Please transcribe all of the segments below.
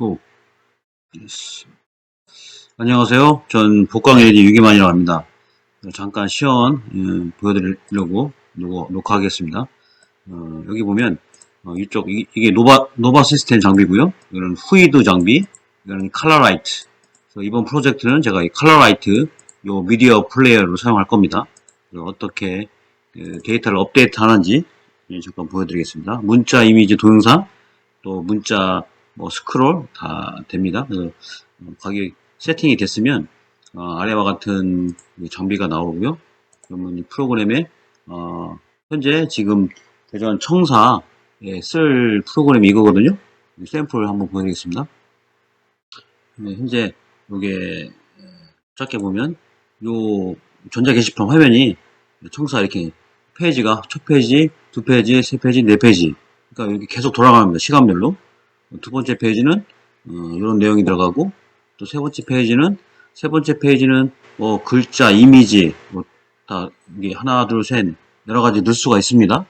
고. 안녕하세요. 전 복강LED 유기만이라고 합니다. 잠깐 시연 음, 보여드리려고 녹- 녹화하겠습니다. 어, 여기 보면 어, 이쪽 이, 게 노바 노바 시스템 장비고요. 이거는 후이드 장비, 이거는 칼라라이트. 그래서 이번 프로젝트는 제가 이 칼라라이트 요 미디어 플레이어로 사용할 겁니다. 어떻게 그 데이터를 업데이트 하는지 예, 잠깐 보여드리겠습니다. 문자, 이미지, 동영상, 또 문자, 뭐 스크롤 다 됩니다. 그래서 어, 가격 세팅이 됐으면 어, 아래와 같은 이 장비가 나오고요. 그러면 이 프로그램에 어, 현재 지금 대전 청사에 쓸 프로그램이 이거거든요. 이 샘플 한번 보여드리겠습니다. 네, 현재 이게 짧게 보면 요 전자 게시판 화면이 청사 이렇게 페이지가 첫 페이지, 두 페이지, 세 페이지, 네 페이지. 그러니까 이렇게 계속 돌아갑니다. 시간별로. 두 번째 페이지는 이런 내용이 들어가고 또 세 번째 페이지는 세 번째 페이지는 뭐 글자, 이미지 뭐 다 이게 하나, 둘, 셋 여러 가지 넣을 수가 있습니다.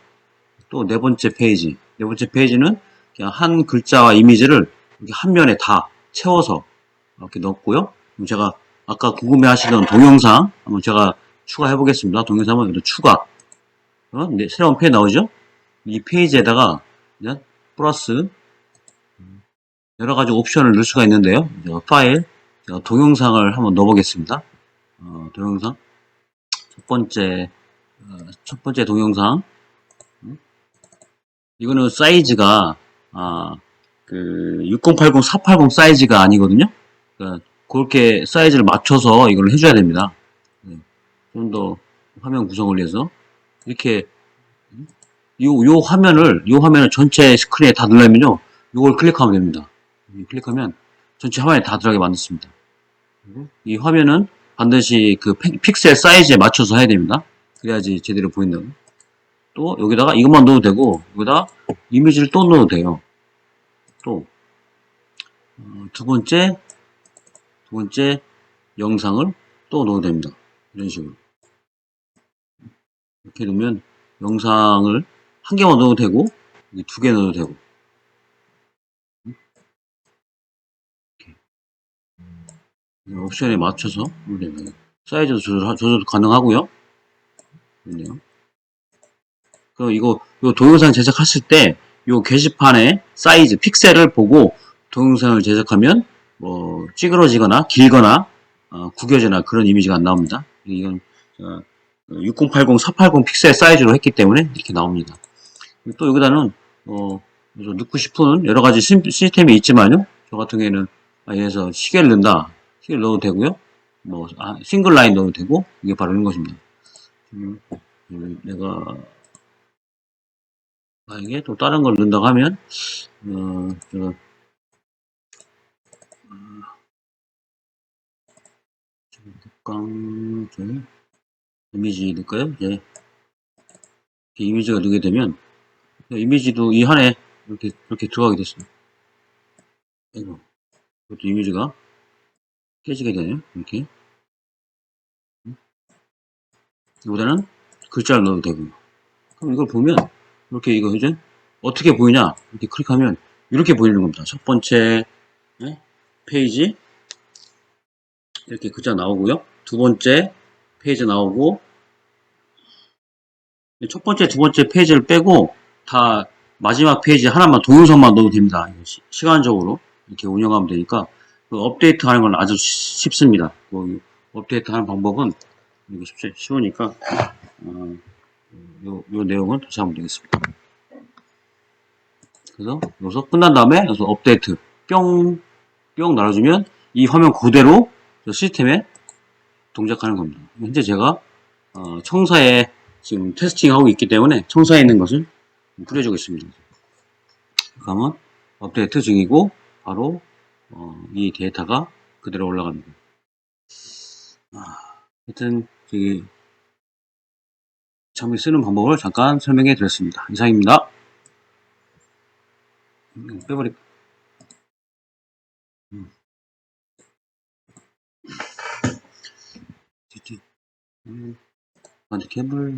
또 네 번째 페이지, 네 번째 페이지는 그냥 한 글자와 이미지를 한 면에 다 채워서 이렇게 넣었고요. 제가 아까 궁금해하시던 동영상 한번 제가 추가해 보겠습니다. 동영상은 여기다 추가. 어? 네, 새로운 페이지 나오죠? 이 페이지에다가 플러스 여러 가지 옵션을 넣을 수가 있는데요. 제가 파일, 제가 동영상을 한번 넣어보겠습니다. 어, 동영상. 첫 번째, 어, 첫 번째 동영상. 음? 이거는 사이즈가, 아, 그, 6080, 480 사이즈가 아니거든요. 그러니까 그렇게 사이즈를 맞춰서 이걸 해줘야 됩니다. 네. 좀더 화면 구성을 위해서. 이렇게, 요, 요 화면을, 요 화면을 전체 스크린에 다 넣으려면요. 요걸 클릭하면 됩니다. 이 클릭하면 전체 화면에 다 들어가게 만들습니다. 그리고 이 화면은 반드시 그 픽- 픽셀 사이즈에 맞춰서 해야 됩니다. 그래야지 제대로 보인다고. 또 여기다가 이것만 넣어도 되고 여기다 이미지를 또 넣어도 돼요. 또 어, 두 번째 두 번째 영상을 또 넣어도 됩니다. 이런 식으로 이렇게 넣으면 영상을 한 개만 넣어도 되고 두 개 넣어도 되고 옵션에 맞춰서 됩니다. 사이즈도 조절, 조절도 가능하고요. 그네요. 그 이거 요 동영상 제작하실 때요 게시판의 사이즈 픽셀을 보고 동영상을 제작하면 뭐 찌그러지거나 길거나 어, 구겨지나 그런 이미지가 안 나옵니다. 이건 제가 6080, 480 픽셀 사이즈로 했기 때문에 이렇게 나옵니다. 또 여기다는 어, 넣고 싶은 여러 가지 시- 시스템이 있지만요. 저 같은 경우에는 아예서 시계를 넣는다. 시계를 넣어도 되고요. 뭐 아, 싱글 라인 넣어도 되고 이게 바로 이런 것입니다. 음, 음, 내가 만약에 또 다른 걸 넣는다고 하면 어, 제가 깡, 저 이미지 넣을까요? 이렇게 이미지가 넣게 되면 이미지도 이 안에 이렇게 이렇게 들어가게 됐습니다. 이것도 이미지가 깨지게 되네요. 이렇게 이보다는 글자를 넣어도 되고 그럼 이걸 보면 이렇게 이거 이제 어떻게 보이냐 이렇게 클릭하면 이렇게 보이는 겁니다. 첫 번째 네, 페이지 이렇게 글자 나오고요. 두 번째 페이지 나오고 첫 번째, 두 번째 페이지를 빼고 다 마지막 페이지 하나만 동영상만 넣어도 됩니다. 시간적으로 이렇게 운영하면 되니까 그 업데이트 하는 건 아주 쉬- 쉽습니다. 그 업데이트 하는 방법은 이거 쉽, 쉬우니까 어, 요, 요 내용은 다시 한번 되겠습니다. 그래서 여기서 끝난 다음에 여기서 업데이트 뿅, 뿅 날아주면 이 화면 그대로 저 시스템에 동작하는 겁니다. 현재 제가 어, 청사에 지금 테스팅하고 있기 때문에 청사에 있는 것을 뿌려주고 있습니다. 그러면 업데이트 중이고 바로 어, 이 데이터가 그대로 올라갑니다. 아, 하여튼 저기 장비 쓰는 방법을 잠깐 설명해 드렸습니다. 이상입니다. 음, 빼버리. 음. 음. 음. 완전 개불.